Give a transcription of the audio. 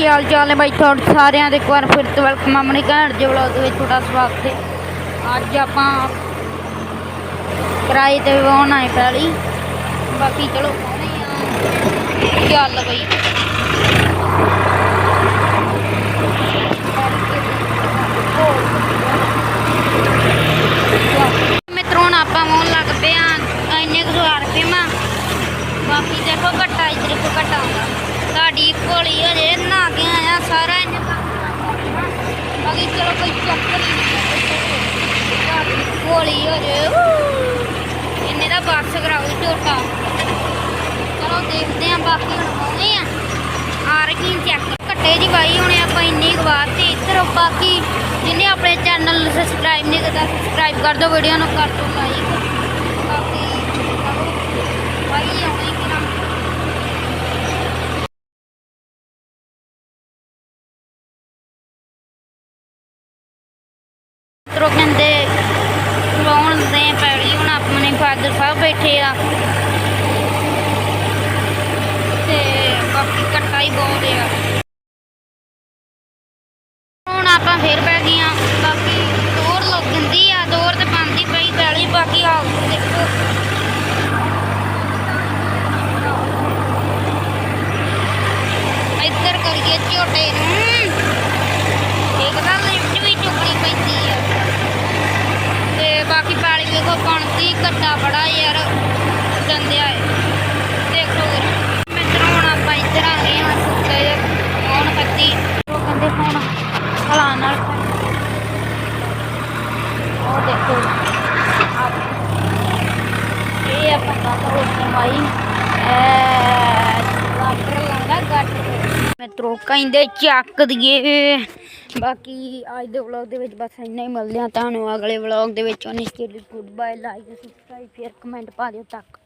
ਕੀ ਹਾਲ ਚਾਲ ਹੈ ਬਾਈ? ਤੁਹਾਡੇ ਸਾਰਿਆਂ ਦੇ ਇੱਕ ਵਾਰ ਫਿਰ ਤੋਂ ਵੈਲਕਮ ਆਪਣੇ ਘਰ ਦੇ ਵਲੌਗ ਵਿੱਚ ਤੁਹਾਡਾ ਸਵਾਗਤ ਹੈ। ਅੱਜ ਆਪਾਂ ਕਿਰਾਏ ਤੇ ਵਾਹਣ ਆਏ ਪਹਿਲੀ ਬਾਕੀ ਚਲੋ ਪਾਉਣੇ ਆ। ਚੱਲ ਬਈ? ਮਿੱਤਰੋਂ ਆਪਾਂ ਮੋਨ ਲੱਗ ਪਏ ਆ ਇੰਨੇ ਕੁ ਹਜ਼ਾਰ ਰੁਪਏ ਮਾ। ਬਾਕੀ ਦੇਖੋ ਘੱਟਾ ਇਧਰ ਕੋ ਘੱਟਾ ਸਾਡੀ ਭੋਲੀ ਹਜੇ ਨਹਾ ਕੇ ਆਇਆ ਸਾਰਾ ਇਹਨੇ ਬਾਕੀ ਚਲੋ ਕੋਈ ਚੱਕਰ ਨਹੀਂ ਭੋਲੀ ਹਜੇ ਇਹਨੇ ਦਾ ਬਾਕਸ ਕਰਾਉ ਝੋਟਾ। ਚਲੋ ਦੇਖਦੇ ਆ, ਬਾਕੀ ਹੁਣ ਆਉਣੇ ਆ। ਆ ਰਹੀ ਚੈੱਕ ਘੱਟੇ ਜੀ ਬਾਈ, ਹੁਣੇ ਆਪਾਂ ਇੰਨੀ ਕੁ ਬਾਤ ਤੇ ਇੱਧਰ ਬਾਕੀ ਜਿਹਨੇ ਆਪਣੇ ਚੈਨਲ ਨੂੰ ਸਬਸਕ੍ਰਾਈਬ ਨਹੀਂ ਕੀਤਾ ਸਬਸਕ੍ਰਾਈਬ ਕਰ ਦਿਓ ਵੀਡੀਓ ਨੂੰ ਕਰ ਦਿਓ ਲਾਈਕ ਬਾਕੀ ਬਾਈ ਆਉਣੇ ਕਿਰਾਂ ਕਹਿੰਦੇ ਲਾਉਣ ਦੇ ਪੈੜੀ ਹੁਣ ਆਪਣੇ ਫਾਦਰ ਸਾਹਿਬ ਬੈਠੇ ਆ। ਤੇ ਬਾਕੀ ਕੱਟਾ ਹੀ ਬਹੁਤ ਆ। ਹੁਣ ਆਪਾਂ ਫੇਰ ਪੈ ਗਏ ਆ ਬਾਕੀ ਦੌੜ ਲੱਗ ਜਾਂਦੀ ਆ ਦੌੜ ਤੇ ਪਾਉਂਦੀ ਪਈ ਪੈਲੀ ਬਾਕੀ ਆ ਦੇਖੋ ਇੱਧਰ ਕਰੀਏ ਝੋਟੇ ਨੂੰ ਇੱਕ ਤਾਂ ਲਿਫਟ ਵੀ ਚੁੱਕਣੀ ਪੈਂਦੀ ਆ ਤੇ ਬਾਕੀ ਪਾਣੀ ਵੇਖੋ ਬਣਦੀ ਘੱਟਾ ਬੜਾ ਯਾਰ ਗੰਦਿਆ ਹੈ ਦੇਖੋ ਮਿੱਤਰੋ ਹੁਣ ਆਪਾਂ ਇੱਧਰ ਆ ਗਏ ਹਾਂ ਸੁੱਕੇ ਹੁਣ ਕੱਤੀ ਉਹ ਕਹਿੰਦੇ ਹੁਣ ਹਲਾ ਨਾਲ ਉਹ ਦੇਖੋ ਇਹ ਆਪਾਂ ਕਾਹਦਾ ਰੋਟੀ ਮਾਈ ਐ ਵਾਟਰ ਲਾਂਗਾ ਗੱਟ ਮਿੱਤਰੋ ਕਹਿੰਦੇ ਚੱਕ ਦਈਏ। ਬਾਕੀ ਅੱਜ ਦੇ ਵਲੌਗ ਦੇ ਵਿੱਚ ਬਸ ਇੰਨਾ ਹੀ, ਮਿਲਦੇ ਆ ਤੁਹਾਨੂੰ ਅਗਲੇ ਵਲੌਗ ਦੇ ਵਿੱਚ। ਉਹਨੇ ਗੁੱਡ ਬਾਏ ਲਾਈਕ ਸਬਸਕ੍ਰਾਈਬ ਫਿਰ ਕਮੈਂਟ ਪਾ ਦਿਓ, ਤੱਕ।